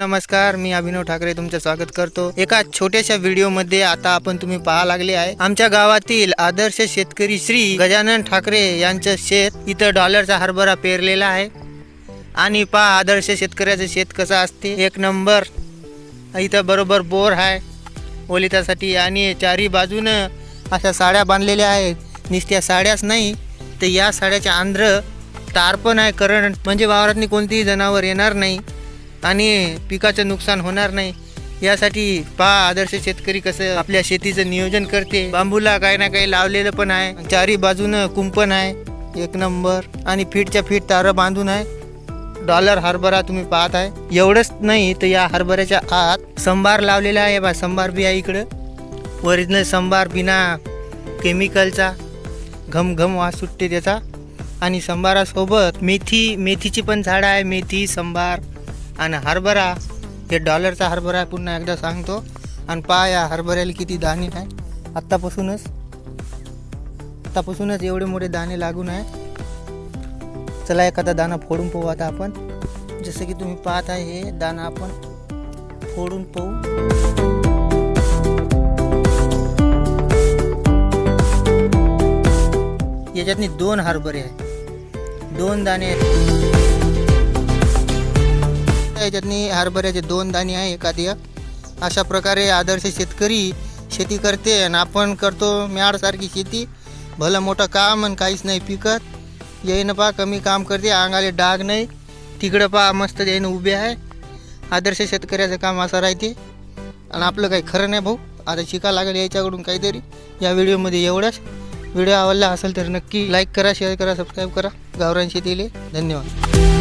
नमस्कार मी अभिनव ठाकरे तुमचं स्वागत करतो. एका छोट्याशा व्हिडिओमध्ये आता आपण तुम्ही पाहा लागले आहे. आमच्या गावातील आदर्श शेतकरी श्री गजानन ठाकरे यांचं शेत इथं डॉलरचा हरभरा पेरलेला आहे. आणि पहा आदर्श शेतकऱ्याचं शेत कसं असते. एक नंबर. इथं बरोबर बोर आहे. ओलितासाठी आणि चारी बाजूनं अशा साड्या बांधलेल्या आहेत. नुसत्या साड्याच नाही तर या साड्याच्या आंध्र तार पण आहे. करंट म्हणजे वावरातनी कोणतीही जनावर येणार नाही. आणि पिकाचं नुकसान होणार नाही. यासाठी पहा आदर्श शेतकरी कसं आपल्या शेतीचं नियोजन करते. बांबूला काही ना काही लावलेलं पण आहे. चारी बाजूनं कुंपण आहे. एक नंबर. आणि फीटच्या फीट तारं बांधून आहे. डॉलर हरभरा तुम्ही पाहत आहे. एवढंच नाही तर या हरभऱ्याच्या आत संभार लावलेला आहे. बा संभार बी आहे इकडं. ओरिजिनल संभार बिना केमिकलचा. घमघम वास सुटते त्याचा. आणि संभारासोबत मेथी मेथीची पण झाडं आहे. मेथी संभार आणि हरभरा हे डॉलरचा हरभरा आहे पुन्हा एकदा सांगतो. आणि पहा या हरभऱ्याला किती दाणे आहे. आत्तापासूनच आत्तापासूनच एवढे मोठे दाणे लागून आहे. चला एखादा दाणा फोडून पाहू आता आपण. जसं की तुम्ही पाहत आहे हे दाणा आपण फोडून पाहू. याच्यातनी दोन हरभरे आहे दोन दाणे आहेत. याच्यातनी हरभऱ्याचे दोन दाणे आहे एखादी. अशा प्रकारे आदर्श शेतकरी शेती करते आणि आपण करतो म्याडसारखी शेती. भलं मोठं काम आणि काहीच नाही पिकत. येईन पा कमी काम करते अंगाले डाग नाही. तिकडं पा मस्त येईन उभे आहे. आदर्श शेतकऱ्याचं काम असं राहते. आणि आपलं काही खरं नाही भाऊ. आता शिका लागेल याच्याकडून काहीतरी. या व्हिडिओमध्ये एवढंच. व्हिडिओ आवडला असेल तर नक्की लाईक करा शेअर करा सबस्क्राईब करा. गावरान शेतीले धन्यवाद.